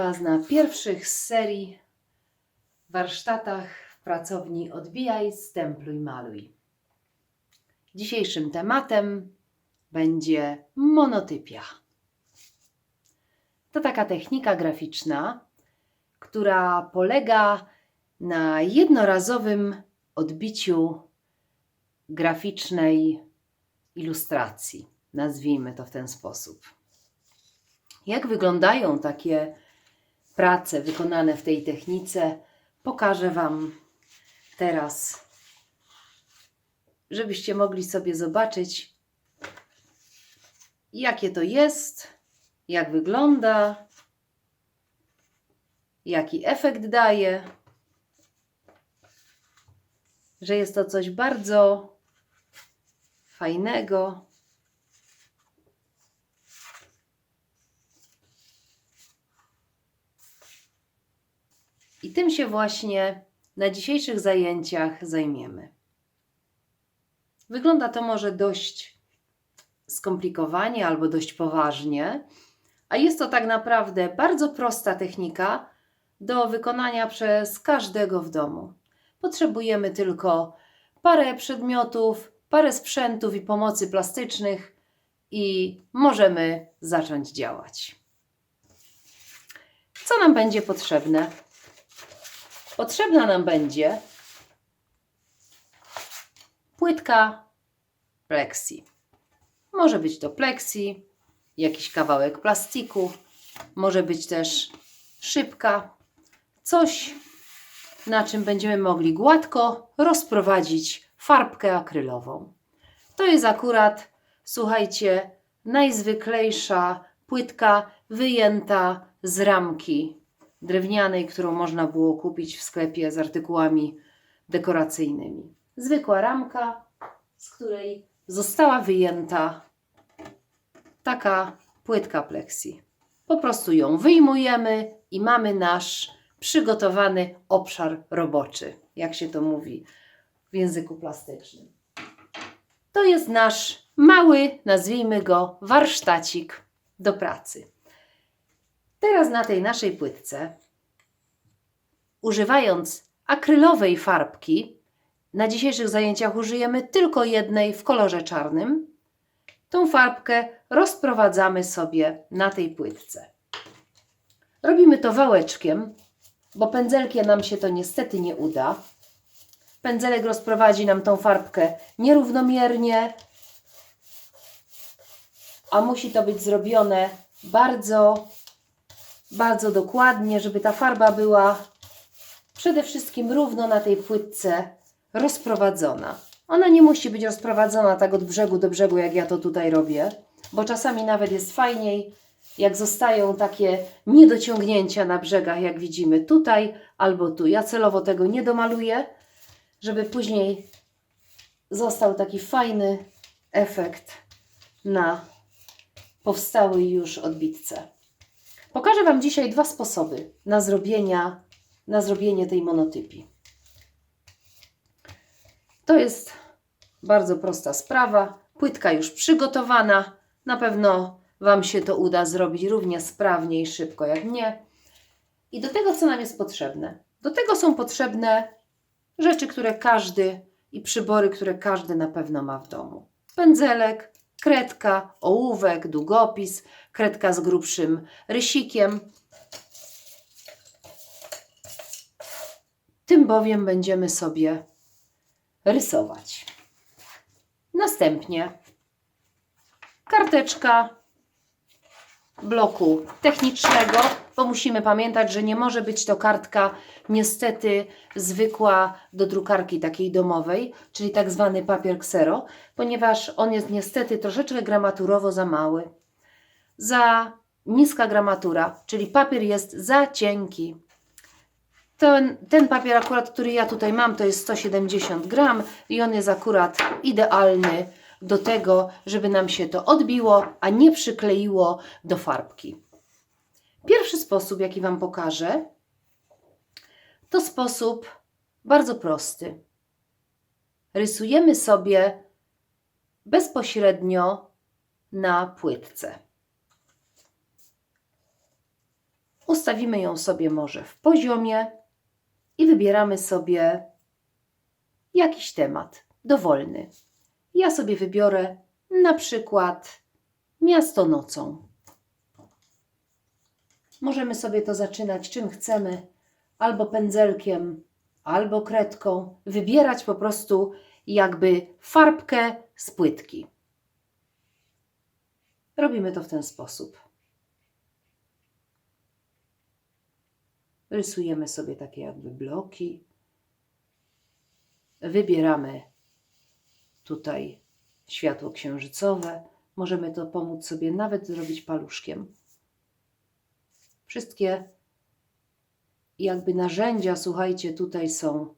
Was na pierwszych z serii warsztatach w pracowni Odbijaj, stempluj, maluj. Dzisiejszym tematem będzie monotypia. To taka technika graficzna, która polega na jednorazowym odbiciu graficznej ilustracji. Nazwijmy to w ten sposób. Jak wyglądają takie prace wykonane w tej technice, pokażę Wam teraz, żebyście mogli sobie zobaczyć, jakie to jest, jak wygląda, jaki efekt daje, że jest to coś bardzo fajnego. I tym się właśnie na dzisiejszych zajęciach zajmiemy. Wygląda to może dość skomplikowanie albo dość poważnie, a jest to tak naprawdę bardzo prosta technika do wykonania przez każdego w domu. Potrzebujemy tylko parę przedmiotów, parę sprzętów i pomocy plastycznych i możemy zacząć działać. Co nam będzie potrzebne? Potrzebna nam będzie płytka plexi. Może być to plexi, jakiś kawałek plastiku, może być też szybka, coś na czym będziemy mogli gładko rozprowadzić farbkę akrylową. To jest akurat, słuchajcie, najzwyklejsza płytka wyjęta z ramki drewnianej, którą można było kupić w sklepie z artykułami dekoracyjnymi. Zwykła ramka, z której została wyjęta taka płytka plexi. Po prostu ją wyjmujemy i mamy nasz przygotowany obszar roboczy, jak się to mówi w języku plastycznym. To jest nasz mały, nazwijmy go, warsztacik do pracy. Teraz na tej naszej płytce, używając akrylowej farbki, na dzisiejszych zajęciach użyjemy tylko jednej w kolorze czarnym. Tą farbkę rozprowadzamy sobie na tej płytce. Robimy to wałeczkiem, bo pędzelkiem nam się to niestety nie uda. Pędzelek rozprowadzi nam tą farbkę nierównomiernie, a musi to być zrobione bardzo, bardzo dokładnie, żeby ta farba była przede wszystkim równo na tej płytce rozprowadzona. Ona nie musi być rozprowadzona tak od brzegu do brzegu, jak ja to tutaj robię, bo czasami nawet jest fajniej, jak zostają takie niedociągnięcia na brzegach, jak widzimy tutaj albo tu. Ja celowo tego nie domaluję, żeby później został taki fajny efekt na powstałej już odbitce. Pokażę Wam dzisiaj dwa sposoby na, zrobienia, na zrobienie tej monotypii. To jest bardzo prosta sprawa. Płytka już przygotowana. Na pewno Wam się to uda zrobić równie sprawnie i szybko jak mnie. I do tego, co nam jest potrzebne? Do tego są potrzebne rzeczy, które każdy i przybory, które każdy na pewno ma w domu. Pędzelek, kredka, ołówek, długopis, kredka z grubszym rysikiem. Tym bowiem będziemy sobie rysować. Następnie karteczka bloku technicznego, bo musimy pamiętać, że nie może być to kartka niestety zwykła do drukarki takiej domowej, czyli tak zwany papier ksero, ponieważ on jest niestety troszeczkę gramaturowo za mały. Za niska gramatura, czyli papier jest za cienki. Ten, ten papier akurat, który ja tutaj mam, to jest 170 gram i on jest akurat idealny do tego, żeby nam się to odbiło, a nie przykleiło do farbki. Pierwszy sposób, jaki Wam pokażę, to sposób bardzo prosty. Rysujemy sobie bezpośrednio na płytce. Ustawimy ją sobie może w poziomie i wybieramy sobie jakiś temat, dowolny. Ja sobie wybiorę na przykład miasto nocą. Możemy sobie to zaczynać czym chcemy, albo pędzelkiem, albo kredką. Wybierać po prostu jakby farbkę z płytki. Robimy to w ten sposób. Rysujemy sobie takie jakby bloki. Wybieramy tutaj światło księżycowe. Możemy to pomóc sobie nawet zrobić paluszkiem. Wszystkie jakby narzędzia, słuchajcie, tutaj są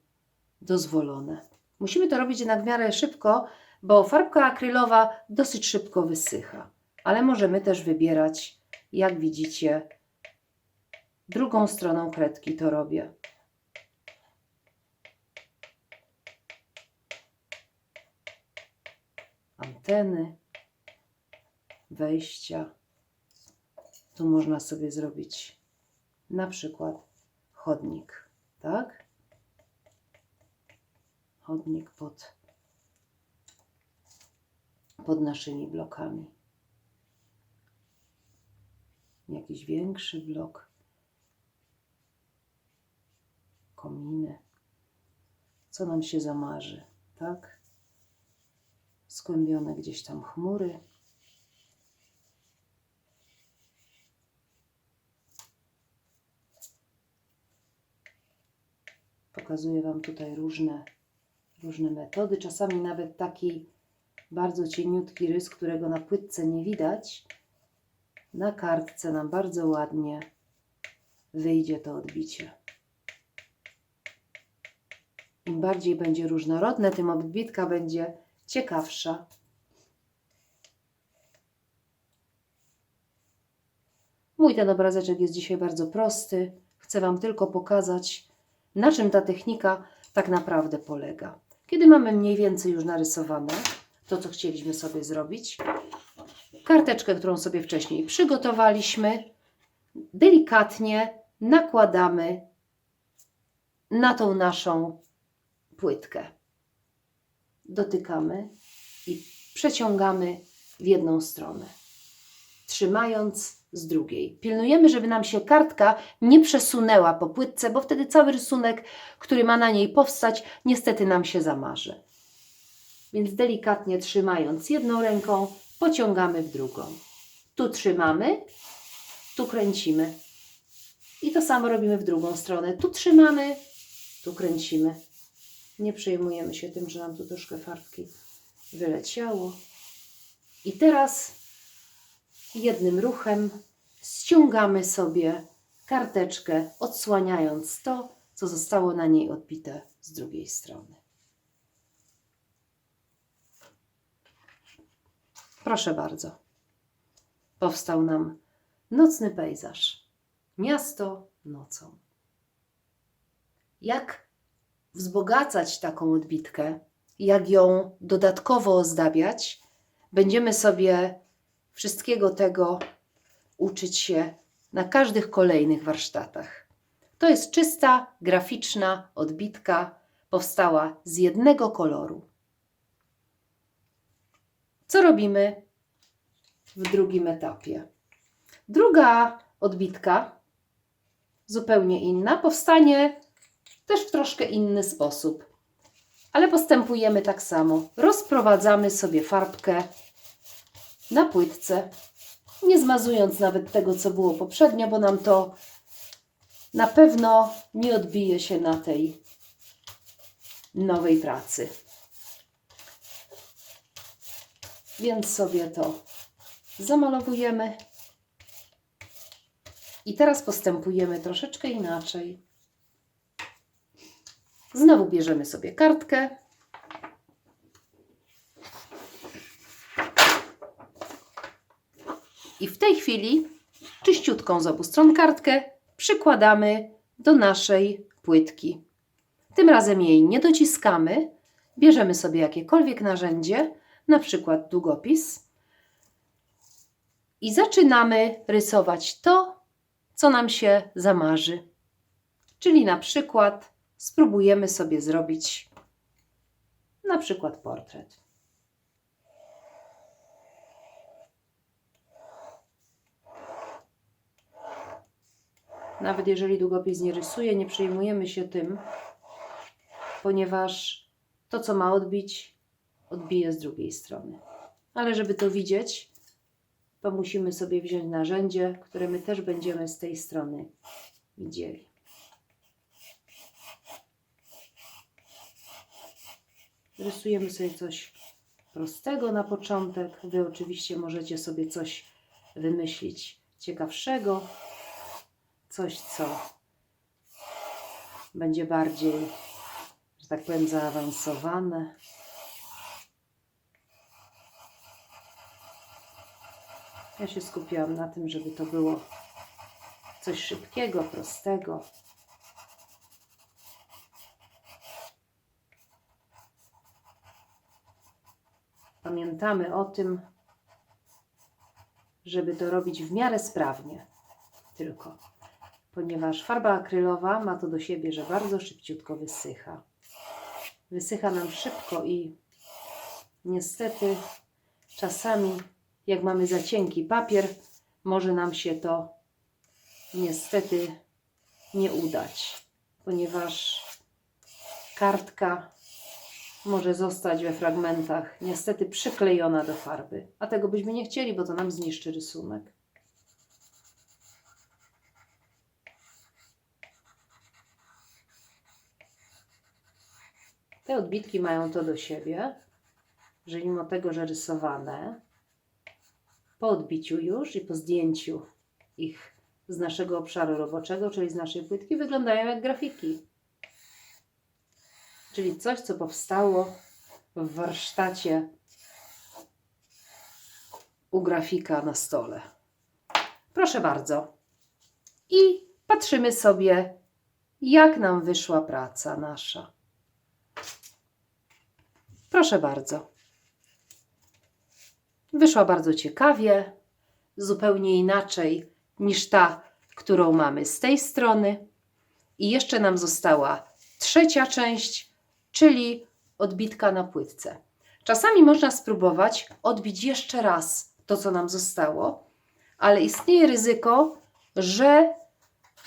dozwolone. Musimy to robić jednak w miarę szybko, bo farbka akrylowa dosyć szybko wysycha. Ale możemy też wybierać, jak widzicie, drugą stroną kredki to robię. Anteny, wejścia. Tu można sobie zrobić na przykład chodnik, tak? Chodnik pod, pod naszymi blokami. Jakiś większy blok. Kominy. Co nam się zamarzy, tak? Skłębione gdzieś tam chmury. Pokazuję Wam tutaj różne, różne metody. Czasami nawet taki bardzo cieniutki rys, którego na płytce nie widać, na kartce nam bardzo ładnie wyjdzie to odbicie. Im bardziej będzie różnorodne, tym odbitka będzie ciekawsza. Mój ten obrazeczek jest dzisiaj bardzo prosty. Chcę Wam tylko pokazać, na czym ta technika tak naprawdę polega. Kiedy mamy mniej więcej już narysowane to, co chcieliśmy sobie zrobić, karteczkę, którą sobie wcześniej przygotowaliśmy, delikatnie nakładamy na tą naszą płytkę. Dotykamy i przeciągamy w jedną stronę, trzymając z drugiej. Pilnujemy, żeby nam się kartka nie przesunęła po płytce, bo wtedy cały rysunek, który ma na niej powstać, niestety nam się zamarzy. Więc delikatnie trzymając jedną ręką, pociągamy w drugą. Tu trzymamy, tu kręcimy. I to samo robimy w drugą stronę. Tu trzymamy, tu kręcimy. Nie przejmujemy się tym, że nam tu troszkę farbki wyleciało. I teraz jednym ruchem ściągamy sobie karteczkę, odsłaniając to, co zostało na niej odbite z drugiej strony. Proszę bardzo. Powstał nam nocny pejzaż. Miasto nocą. Jak wzbogacać taką odbitkę, jak ją dodatkowo ozdabiać, będziemy sobie wszystkiego tego uczyć się na każdych kolejnych warsztatach. To jest czysta, graficzna odbitka, powstała z jednego koloru. Co robimy w drugim etapie? Druga odbitka, zupełnie inna, powstanie też w troszkę inny sposób. Ale postępujemy tak samo. Rozprowadzamy sobie farbkę na płytce, nie zmazując nawet tego, co było poprzednio, bo nam to na pewno nie odbije się na tej nowej pracy. Więc sobie to zamalowujemy. I teraz postępujemy troszeczkę inaczej. Znowu bierzemy sobie kartkę. I w tej chwili czyściutką z obu stron kartkę przykładamy do naszej płytki. Tym razem jej nie dociskamy. Bierzemy sobie jakiekolwiek narzędzie, na przykład długopis i zaczynamy rysować to, co nam się zamarzy. Czyli na przykład spróbujemy sobie zrobić na przykład portret. Nawet jeżeli długopis nie rysuje, nie przejmujemy się tym, ponieważ to, co ma odbić, odbije z drugiej strony. Ale żeby to widzieć, to musimy sobie wziąć narzędzie, które my też będziemy z tej strony widzieli. Rysujemy sobie coś prostego na początek. Wy oczywiście możecie sobie coś wymyślić ciekawszego, coś, co będzie bardziej, że tak powiem, zaawansowane. Ja się skupiłam na tym, żeby to było coś szybkiego, prostego. Pamiętamy o tym, żeby to robić w miarę sprawnie, tylko, ponieważ farba akrylowa ma to do siebie, że bardzo szybciutko wysycha. Wysycha nam szybko i niestety czasami, jak mamy za cienki papier, może nam się to niestety nie udać, ponieważ kartka może zostać we fragmentach niestety przyklejona do farby, a tego byśmy nie chcieli, bo to nam zniszczy rysunek. Te odbitki mają to do siebie, że mimo tego, że rysowane, po odbiciu już i po zdjęciu ich z naszego obszaru roboczego, czyli z naszej płytki, wyglądają jak grafiki. Czyli coś, co powstało w warsztacie u grafika na stole. Proszę bardzo. I patrzymy sobie, jak nam wyszła praca nasza. Proszę bardzo. Wyszła bardzo ciekawie, zupełnie inaczej niż ta, którą mamy z tej strony. I jeszcze nam została trzecia część, czyli odbitka na płytce. Czasami można spróbować odbić jeszcze raz to, co nam zostało, ale istnieje ryzyko, że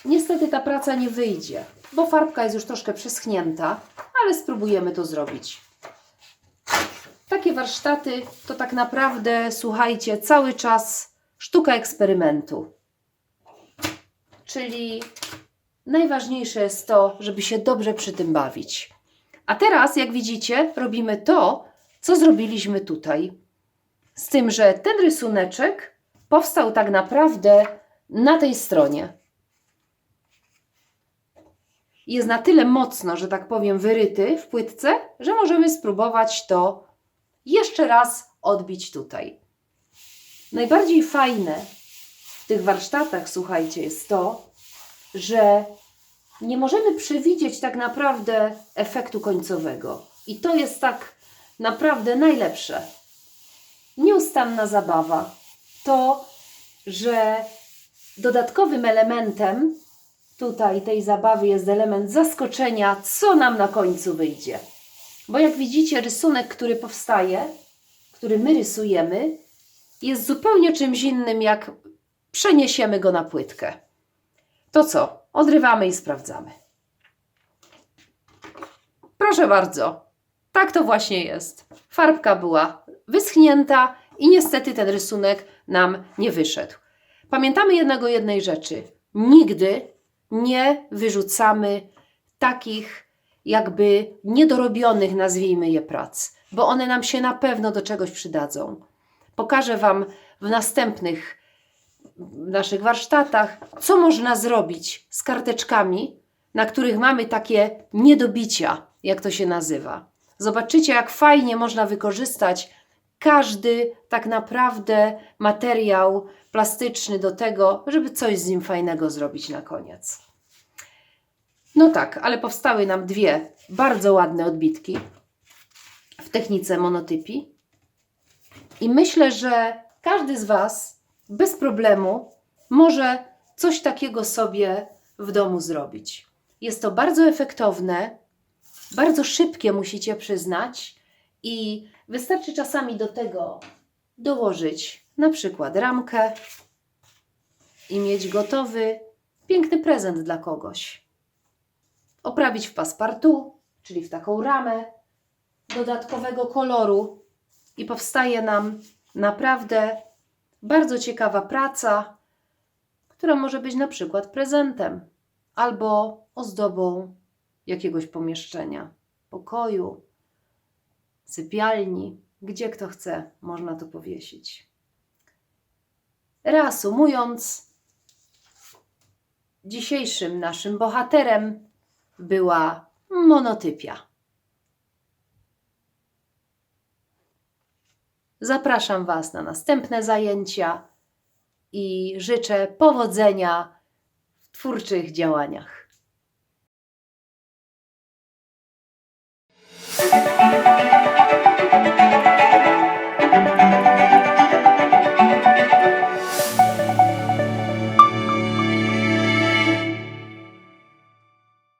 niestety ta praca nie wyjdzie, bo farbka jest już troszkę przeschnięta, ale spróbujemy to zrobić. Takie warsztaty to tak naprawdę, słuchajcie, cały czas sztuka eksperymentu. Czyli najważniejsze jest to, żeby się dobrze przy tym bawić. A teraz, jak widzicie, robimy to, co zrobiliśmy tutaj. Z tym, że ten rysuneczek powstał tak naprawdę na tej stronie. Jest na tyle mocno, że tak powiem, wyryty w płytce, że możemy spróbować to jeszcze raz odbić tutaj. Najbardziej fajne w tych warsztatach, słuchajcie, jest to, że nie możemy przewidzieć tak naprawdę efektu końcowego. I to jest tak naprawdę najlepsze. Nieustanna zabawa. To, że dodatkowym elementem tutaj tej zabawy jest element zaskoczenia, co nam na końcu wyjdzie. Bo jak widzicie, rysunek, który powstaje, który my rysujemy, jest zupełnie czymś innym, jak przeniesiemy go na płytkę. To co? Odrywamy i sprawdzamy. Proszę bardzo, tak to właśnie jest. Farbka była wyschnięta i niestety ten rysunek nam nie wyszedł. Pamiętamy jednego jednej rzeczy. Nigdy nie wyrzucamy takich jakby niedorobionych, nazwijmy je, prac, bo one nam się na pewno do czegoś przydadzą. Pokażę Wam w następnych naszych warsztatach, co można zrobić z karteczkami, na których mamy takie niedobicia, jak to się nazywa. Zobaczycie, jak fajnie można wykorzystać każdy tak naprawdę materiał plastyczny do tego, żeby coś z nim fajnego zrobić na koniec. No tak, ale powstały nam dwie bardzo ładne odbitki w technice monotypii. I myślę, że każdy z Was bez problemu może coś takiego sobie w domu zrobić. Jest to bardzo efektowne, bardzo szybkie, musicie przyznać, i wystarczy czasami do tego dołożyć na przykład ramkę i mieć gotowy piękny prezent dla kogoś. Oprawić w paspartu, czyli w taką ramę dodatkowego koloru, i powstaje nam naprawdę bardzo ciekawa praca, która może być na przykład prezentem albo ozdobą jakiegoś pomieszczenia, pokoju, sypialni, gdzie kto chce, można to powiesić. Reasumując, dzisiejszym naszym bohaterem była monotypia. Zapraszam Was na następne zajęcia i życzę powodzenia w twórczych działaniach.